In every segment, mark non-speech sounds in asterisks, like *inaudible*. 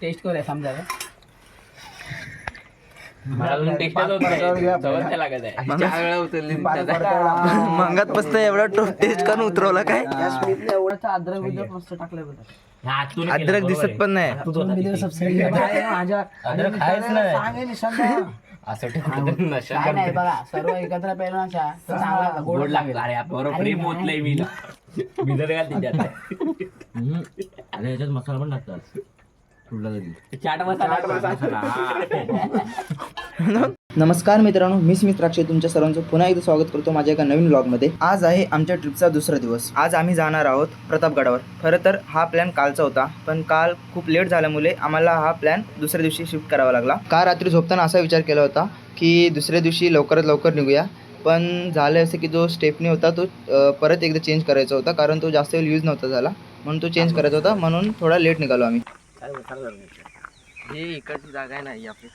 Taste करूया समजा. मंगात मस्त एवढा टेस्ट करून उतरवला काय? एवढं अद्रक बिद्रक मस्त टाकलंय बघा अद्रक दिसत पण नाही. माझ्या असं ठेवून नशा काय नाही बघा सर्व एकत्र पेलो ना चहा, तर चांगला गोड लागेल. अरे बरोबर. प्रेम होत नाही मी भिजत घाल अरे याच्यात मसाला पण टाकतात. कुठला तरी चाट मसाला. *laughs* नमस्कार मित्रांनो मी स्मित तुमच्या सर्वांचं पुन्हा एकदा स्वागत करतो माझ्या एका नवीन ब्लॉगमध्ये आज आहे आमच्या ट्रिपचा दुसरा दिवस. आज आम्ही जाणार आहोत प्रतापगडावर. खरं तर हा प्लॅन कालचा होता पण काल खूप लेट झाल्यामुळे आम्हाला हा प्लॅन दुसऱ्या दिवशी शिफ्ट करावा लागला. काल रात्री झोपताना असा विचार केला होता की दुसऱ्या दिवशी लवकरात लवकर निघूया पण झालं असं की जो स्टेपनी होता तो परत एकदा चेंज करायचा होता कारण तो जास्त वेळ यूज नव्हता झाला म्हणून तो चेंज करायचा होता म्हणून थोडा लेट निघालो आम्ही. ही इकडची जागा आहे नाही आपली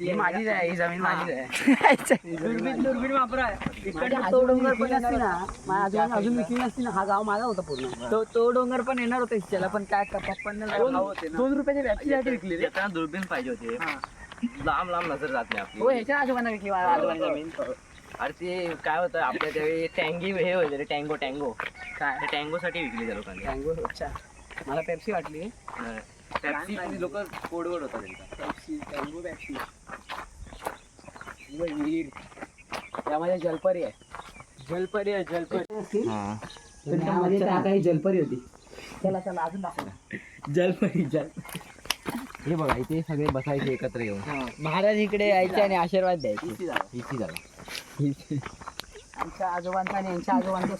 ही माझीच आहे. ही जमीन माझीच *laughs* आहे. दुर्बीण दुर्बीण वापरा इकडे तो डोंगर पण असते ना. माझ्या आजोबांनी अजून विकली नसती ना. हा गाव माझा होता पूर्ण. तो तो डोंगर पण येणार होता इच्छेला पण काय पप्पांना दोन रुपयाच्या व्याप्तीसाठी विकली रे येताना दुर्बीण पाहिजे होते. लांब लांब नजर जात नाही आपली. हो ह्याच्या आजोबांना विकली माझ्या आजोबांनी जमीन. अरे ते काय होतं आपल्या त्यावेळी टँगी हे होते रे टँगो टँगो. काय? त्या टँगो साठी विकली त्या लोकांनी. टँगो अच्छा. मला पेप्सी वाटली. टॅक्सी लोक कोडवड होता त्यांचा पेप्सी टँगो पेप्सी विहीर. त्यामध्ये जलपरी आहे. जलपरी आहे जलपरी. त्यामध्ये त्या काही जलपरी होती. चला चला अजून दाखव. जलपरी जल हे बघा इथे सगळे बसायचे एकत्र येऊन. महाराज इकडे यायचे आणि आशीर्वाद द्यायचे. इथे झाला आमच्या आजोबांचा आणि यांच्या आजोबांचा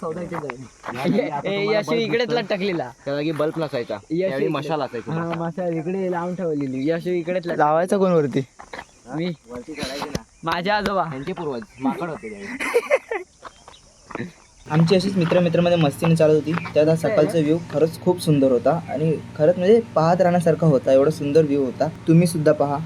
यशू इकडेच लटकलेला त्या जागी बल्ब नसायचा. त्यावेळी मशाल असायचा. हा इकडे लावून ठेवलेली. यशू इकडेच लटक- लावायचा कोण वरती मी. वरती चढायचे ना. माझ्या आजोबा. त्यांचे पूर्वज. माकड होते त्यावेळी. *laughs* आमची अशीच मित्रमित्रामध्ये मस्तीने चालत होती. त्यात हा. सकाळचा व्ह्यू खरंच खूप सुंदर होता. आणि खरंच म्हणजे पाहत राहण्यासारखा होता. एवढा सुंदर व्ह्यू होता. तुम्ही सुद्धा पहा.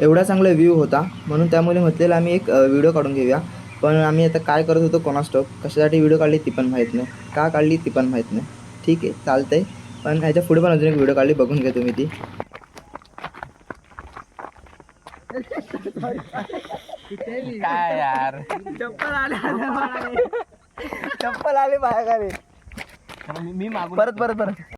एवढा चांगला व्ह्यू होता. म्हणून त्यामुळे म्हटलेलं आम्ही एक व्हिडिओ काढून घेऊया. पण आम्ही आता काय करत होतो कोणास्टॉप कशासाठी व्हिडिओ काढली ती पण माहीत नाही. का काढली ती पण माहीत नाही. ठीक आहे चालतंय. पण ह्याच्या पुढे पण अजून एक व्हिडिओ काढली बघून घ्या तुम्ही ती. काय यार? चप्पल आले चप्पल आले बाहेर मी परत परत परत.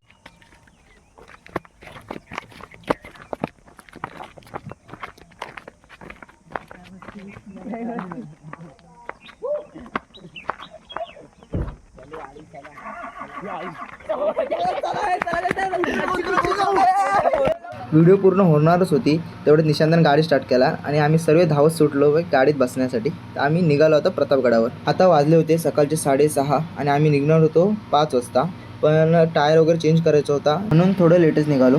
व्हिडिओ पूर्ण होणारच होती. तेवढ्यात निशांतन गाडी स्टार्ट केला आणि आम्ही सर्व धावत सुटलो व गाडीत बसण्यासाठी. तर आम्ही निघालो होतो प्रतापगडावर. आता वाजले होते सकाळचे साडेसहा आणि आम्ही निघणार होतो पाच वाजता. पण टायर वगैरे चेंज करायचा होता. म्हणून थोडं लेटच निघालो.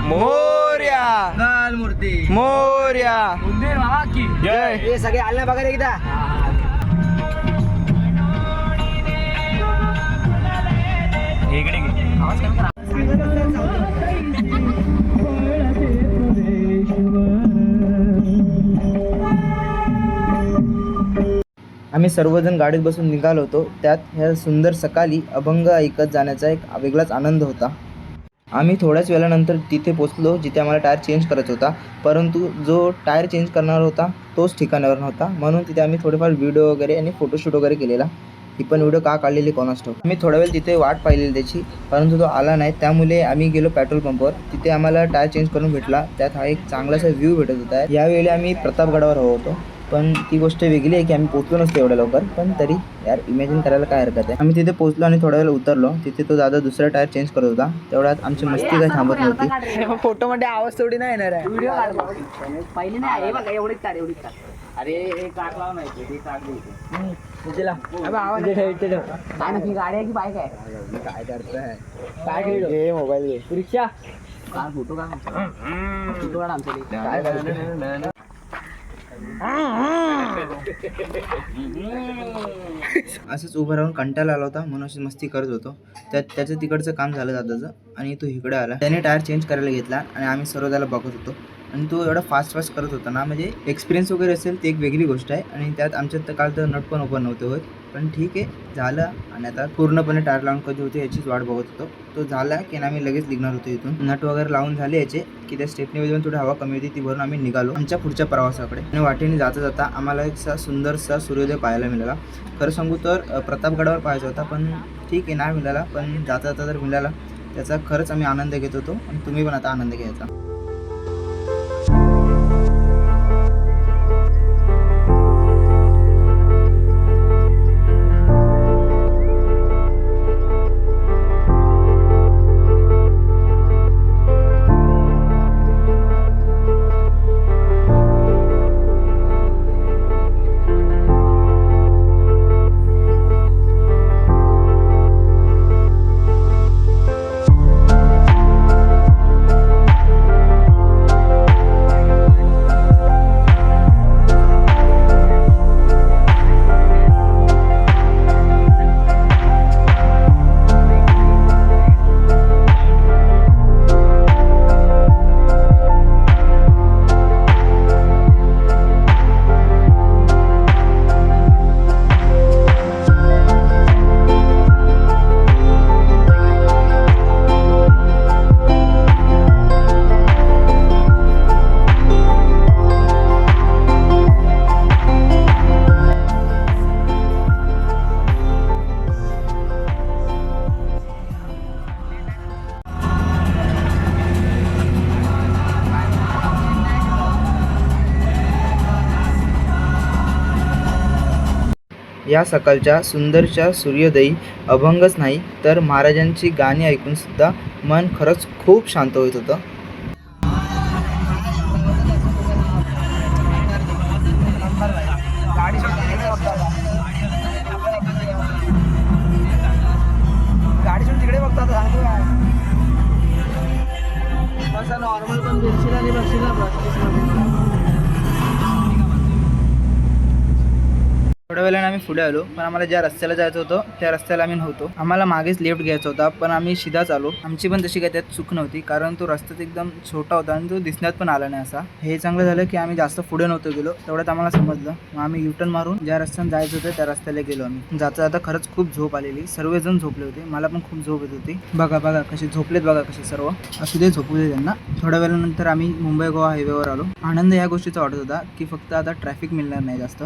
मोर्या. मूर्ती. मोर्या. हे सगळे आले बघा रे आम्ही सर्वजण गाडीत बसून निघालो होतो. त्यात ह्या सुंदर सकाळी अभंग ऐकत जाण्याचा एक वेगळाच आनंद होता. आम्ही थोड्याच वेळानंतर तिथे पोचलो जिथे आम्हाला टायर चेंज करायचा होता. परंतु जो टायर चेंज करणार होता तोच ठिकाणावर नव्हता. म्हणून तिथे आम्ही थोडेफार व्हिडिओ वगैरे आणि फोटोशूट वगैरे केलेला. ही पण व्हिडिओ का काढलेली कोणास ठाऊक? आम्ही थोडा वेळ तिथे वाट पाहिलेली त्याची परंतु तो आला नाही. त्यामुळे आम्ही गेलो पेट्रोल पंपवर तिथे आम्हाला टायर चेंज करून भेटला. त्यात हा एक चांगलासा व्ह्यू भेटत होता. यावेळी आम्ही प्रतापगडावर हवं होतो. पण ती गोष्ट वेगळी आहे की आम्ही पोचलो नसतो एवढ्या लवकर. पण तरी यार इमॅजिन करायला काय हरकत आहे? आम्ही तिथे पोचलो आणि थोड्या वेळ उतरलो. तिथे तो दादा दुसरा टायर चेंज करत होता. तेवढ्यात आमची मस्ती काही थांबत नव्हती. *laughs* फोटो मध्ये आवाज थोडी नाही येणार आहे. अरे हे चाक लाव. नाही ते चाक गाडी आहे की बाईक आहे? काय करताय? काय हे मोबाईल रिक्षा. काय फोटो काढ फोटो काढ आमच्या काय असंच उभं राहून कंटाळा आला होता. म्हणून अशी मस्ती करत होतो. त्यात त्याचं तिकडचं काम झालं दादाचं आणि तो इकडे आला. त्याने टायर चेंज करायला घेतला आणि आम्ही सर्व त्याला बघत होतो. आणि तो एवढा फास्ट फास्ट करत होता ना म्हणजे एक्सपिरियन्स वगैरे असेल ती एक वेगळी गोष्ट आहे. आणि त्यात आमच्यात तर काल तर नट पण ओपन नव्हते होत. पण ठीक आहे झालं. आणि आता पूर्णपणे टायर लावून कधी होते याचीच वाट बघत होतो. तो झाला की ना आम्ही लगेच निघणार होतो इथून. नट वगैरे लावून झाले याचे की त्या स्टेपनीमध्ये थोडी हवा कमी होती ती भरून आम्ही निघालो आमच्या पुढच्या प्रवासाकडे. आणि वाटेने जाता जाता आम्हाला एकसा सुंदरसा सूर्योदय पाहायला मिळाला. खरं सांगू तर प्रतापगडावर पाहायचा होता पण ठीक आहे नाही मिळाला. पण जाता जाता जर मिळाला त्याचा खरंच आम्ही आनंद घेत होतो. आणि तुम्ही पण आता आनंद घ्यायचा. या सकाळच्या सुंदरच्या सूर्योदयी अभंगच नाही तर महाराजांची गाणी ऐकूनसुद्धा मन खरंच खूप शांत होत होतं. नॉर्मल पण बघशील आणि बघशील ना बस थोड्या वेळाने आम्ही पुढे आलो पण आम्हाला ज्या रस्त्याला जायचं होतं त्या रस्त्याला आम्ही नव्हतो. आम्हाला मागेच लेफ्ट घ्यायचा होता पण आम्ही शिधाच आलो. आमची पण तशी काही त्यात चूक नव्हती कारण तो रस्ता एकदम छोटा होता आणि तो दिसण्यात पण आला नाही असा. हे चांगलं झालं की आम्ही जास्त पुढे नव्हतो गेलो तेवढ्यात आम्हाला समजलं. मग आम्ही युटर्न मारून ज्या रस्त्याने जायचं होतं त्या रस्त्याला गेलो आम्ही. जाता जाता खरंच खूप झोप आलेली. सर्वजण झोपले होते. मला पण खूप झोप येत होती. बघा बघा कसे झोपलेत बघा कसे सर्व. असू दे झोपू दे त्यांना. थोड्या वेळानंतर आम्ही मुंबई गोवा हायवेवर आलो. आनंद या गोष्टीचा वाटत होता की फक्त आता ट्रॅफिक मिळणार नाही जास्त.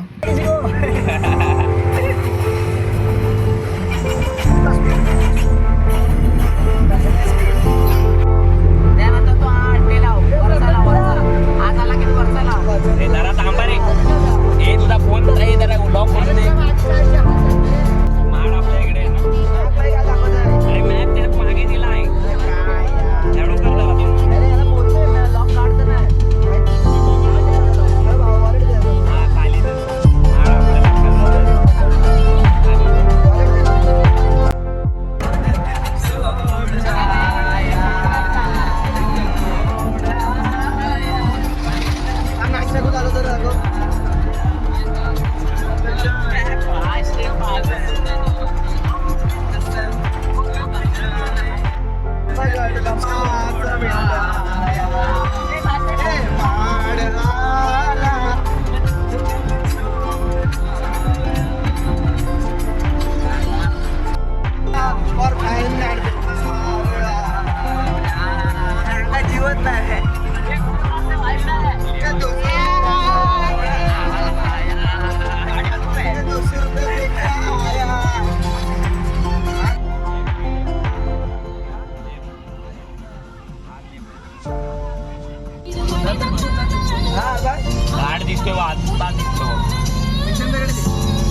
दिसतोय वाजता दिसतो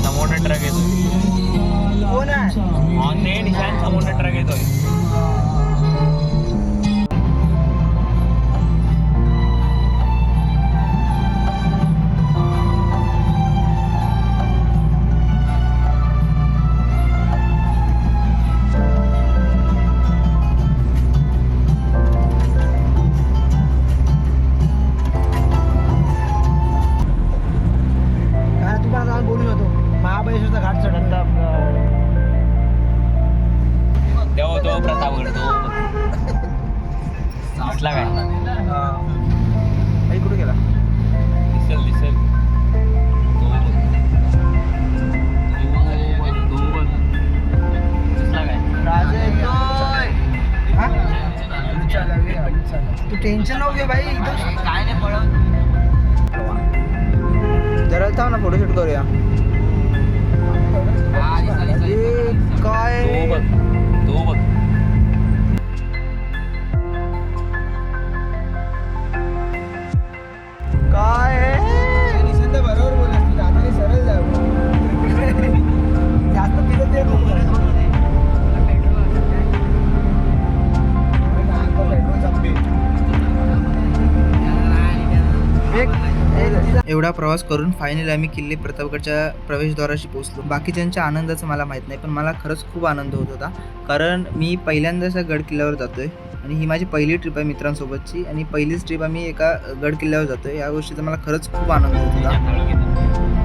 समोर ट्रक येतोय ऑन नेट निशान समोर ट्रक येतोय काय नाही पळवली जरा थांब ना फोटोशूट करूया. काय? तो बघ तो बघ. काय निशांत बरोबर बोलत आता सरळ जाऊ. *laughs* जास्त पिलं नाही एवढा प्रवास करून फायनली आम्ही किल्ले प्रतापगडच्या प्रवेशद्वाराशी पोहोचलो. बाकीच्यांच्या आनंदाचं मला माहीत नाही पण मला खरंच खूप आनंद होत होता. कारण मी पहिल्यांदाच गड किल्ल्यावर जातोय आणि ही माझी पहिली ट्रिप आहे मित्रांसोबतची आणि पहिलीच ट्रिप आम्ही एका गड किल्ल्यावर जातोय. या गोष्टीचा मला खरंच खूप आनंद होत होता.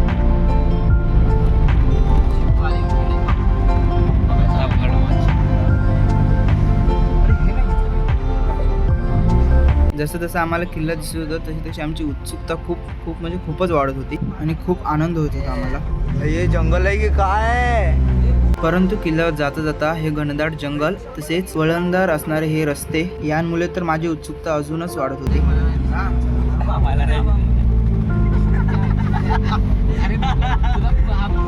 जसं जसं आम्हाला किल्ला दिसत होता तशी तशी आमची उत्सुकता खूप खूप म्हणजे खूपच वाढत होती आणि खूप आनंद होत होता आम्हाला. हे जंगल आहे की काय? परंतु किल्ल्यावर जाता जाता हे घनदाट जंगल तसेच वळणदार असणारे हे रस्ते यांमुळे तर माझी उत्सुकता अजूनच वाढत होती. ही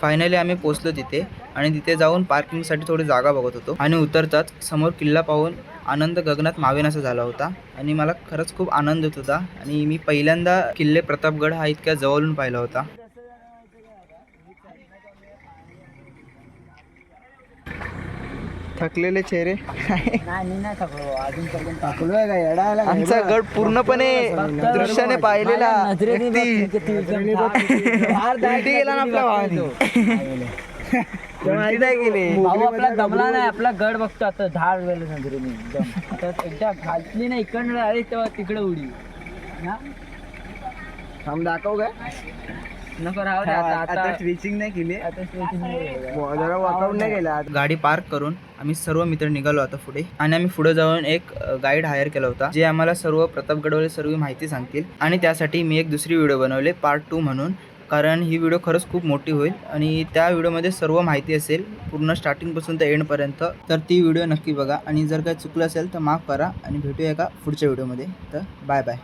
फायनली आम्ही पोहोचलो तिथे आणि तिथे जाऊन पार्किंगसाठी थोडी जागा बघत होतो. आणि उतरताच समोर किल्ला पाहून आनंद गगनात मावेनासा झाला होता. आणि मला खरंच खूप आनंद होत होता. आणि मी पहिल्यांदा किल्ले प्रतापगड हा इतक्या जवळून पाहिला होता. थकलेले चेहरे. नाही मी नाही थकलो. अजूनपर्यंत थकलोय का? येडायला आमचा गड पूर्णपणे दृश्याने पाहिलेला गेला ना आपल्या *laughs* नाही गेली. आपला दमला नाही. आपला गड बघतो आता धाड वेळ नजरेने एकदा घातली नाही इकडनं आली तेव्हा तिकडे उडी. ना थांब दाखव काय? नको राहू दे आता आता स्विचिंग नाही केली. आता stretching नाही गाडी पार्क करून आम्ही सर्व मित्र निघालो आता पुढे. आणि आम्ही पुढे जाऊन एक गाईड हायर केला होता जे आम्हाला सर्व प्रतापगडवरील सर्व माहिती सांगतील. आणि त्यासाठी मी एक दुसरी व्हिडिओ बनवले पार्ट टू म्हणून. कारण ही व्हिडिओ खरंच खूप मोठी होईल. आणि त्या व्हिडिओमध्ये सर्व माहिती असेल पूर्ण स्टार्टिंगपासून ते एंडपर्यंत तर ती व्हिडिओ नक्की बघा. आणि जर काय चुकलं असेल तर माफ करा. आणि भेटूया का पुढच्या व्हिडिओमध्ये तर बाय बाय